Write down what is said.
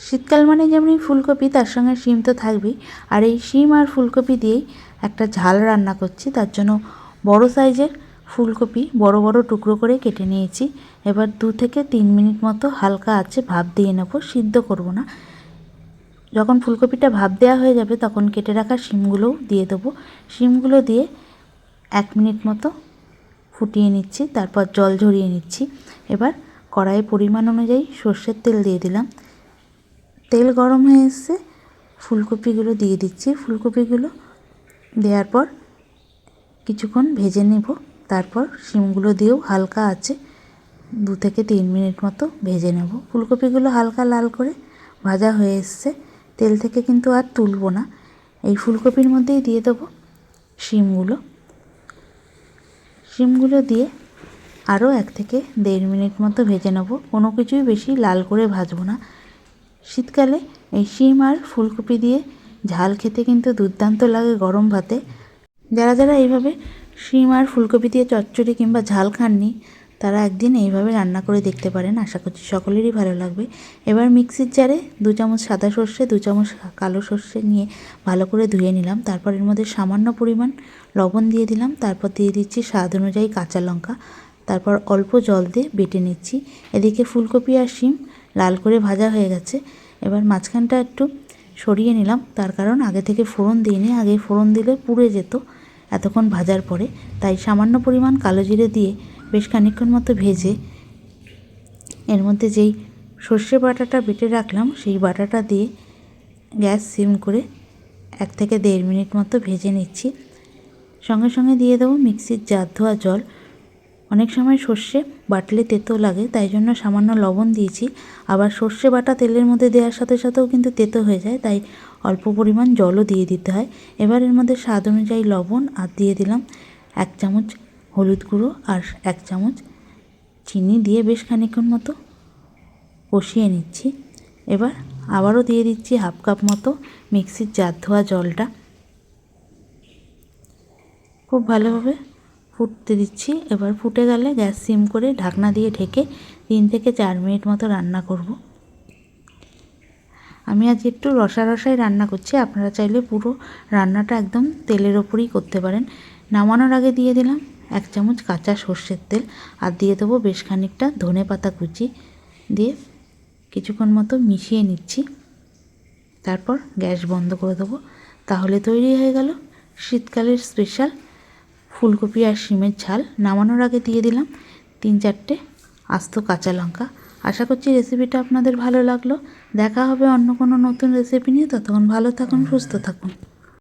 শীতকাল মানে যেমনি ফুলকপি, তার সঙ্গে শিম তো থাকবেই। আর এই শিম আর ফুলকপি দিয়েই একটা ঝাল রান্না করছি, তার জন্য বড় সাইজের ফুলকপি বড় বড় টুকরো করে কেটে নিয়েছি। এবার দু থেকে তিন মিনিট মতো হালকা আছে ভাপ দিয়ে নেব, সিদ্ধ করব না। যখন ফুলকপিটা ভাপ দেওয়া হয়ে যাবে, তখন কেটে রাখা শিমগুলোও দিয়ে দেবো। শিমগুলো দিয়ে এক মিনিট মতো ফুটিয়ে নিচ্ছি, তারপর জল ঝরিয়ে নিচ্ছি। এবার কড়াইয়ে পরিমাণ অনুযায়ী সর্ষের তেল দিয়ে দিলাম। তেল গরম হয়ে এসছে। ফুলকপিগুলো দিয়ে দিচ্ছি। ফুলকপিগুলো দেওয়ার পর কিছুক্ষণ ভেজে নেব। তারপর শিমগুলো দিয়েও হালকা আছে, দু থেকে তিন মিনিট মতো ভেজে নেব। ফুলকপিগুলো হালকা লাল করে ভাজা হয়ে এসছে। তেল থেকে কিন্তু আর তুলবো না। এই ফুলকপির মধ্যেই দিয়ে দেবো শিমগুলো। শিমগুলো দিয়ে আরও এক থেকে দেড় মিনিট মতো ভেজে নেব। কোনো কিছুই বেশি লাল করে ভাজবো না। শীতকালে এই শিম আর ফুলকপি দিয়ে ঝাল খেতে কিন্তু দুর্দান্ত লাগে গরম ভাতে। যারা যারা এইভাবে শিম আর ফুলকপি দিয়ে চচ্চড়ি কিংবা ঝাল খাননি, তারা একদিন এইভাবে রান্না করে দেখতে পারেন। আশা করছি সকলেরই ভালো লাগবে। এবার মিক্সির জারে দু চামচ সাদা সর্ষে, দু চামচ কালো সর্ষে নিয়ে ভালো করে ধুয়ে নিলাম। তারপর এর মধ্যে সামান্য পরিমাণ লবণ দিয়ে দিলাম। তারপর দিয়ে দিচ্ছি স্বাদ অনুযায়ী কাঁচা লঙ্কা। তারপর অল্প জল দিয়ে বেটে নিচ্ছি। এদিকে ফুলকপি আর শিম লাল করে ভাজা হয়ে গেছে। এবার মাঝখানটা একটু সরিয়ে নিলাম। তার কারণ আগে থেকে ফোড়ন দিইনি, আগে ফোড়ন দিলে পুড়ে যেত এতক্ষণ ভাজার পরে। তাই সামান্য পরিমাণ কালো জিরে দিয়ে বেশ খানিকক্ষণ মতো ভেজে এর মধ্যে যেই সর্ষে বাটাটা বেটে রাখলাম, সেই বাটাটা দিয়ে গ্যাস সিম করে এক থেকে দেড় মিনিট মতো ভেজে নিচ্ছি। সঙ্গে সঙ্গে দিয়ে দেবো মিক্সির জার ধোয়া জল। অনেক সময় সর্ষে বাটলে তেতো লাগে, তাই জন্য সামান্য লবণ দিয়েছি। আবার সর্ষে বাটা তেলের মধ্যে দেওয়ার সাথে সাথেও কিন্তু তেতো হয়ে যায়, তাই অল্প পরিমাণ জলও দিয়ে দিতে হয়। এবার এর মধ্যে স্বাদ অনুযায়ী লবণ আর দিয়ে দিলাম এক চামচ হলুদ গুঁড়ো আর এক চামচ চিনি দিয়ে বেশ খানিক্ষণ মতো কষিয়ে নিচ্ছি। এবার আবারও দিয়ে দিচ্ছি হাফ কাপ মতো মিক্সির জার ধোয়া জলটা। খুব ভালোভাবে ফুটতে দিচ্ছি। এবার ফুটে গেলে গ্যাস সিম করে ঢাকনা দিয়ে ঢেকে তিন থেকে চার মিনিট মতো রান্না করব। আমি আজ একটু রসা রসাই রান্না করছি। আপনারা চাইলে পুরো রান্নাটা একদম তেলের ওপরেই করতে পারেন। নামানোর আগে দিয়ে দিলাম এক চামচ কাঁচা সর্ষের তেল আর দিয়ে দেবো বেশ খানিকটা ধনে পাতা কুচি দিয়ে কিছুক্ষণ মতো মিশিয়ে নিচ্ছি। তারপর গ্যাস বন্ধ করে দেবো। তাহলে তৈরি হয়ে গেল শীতকালের স্পেশাল ফুলকপি আর শিমের ঝাল নামানোর আগে দিয়ে দিলাম তিন চারটে আস্ত কাঁচা লঙ্কা। আশা করছি রেসিপিটা আপনাদের ভালো লাগল। দেখা হবে অন্য কোনো নতুন রেসিপি নিয়ে। ততক্ষণ ভালো থাকুন, সুস্থ থাকুন।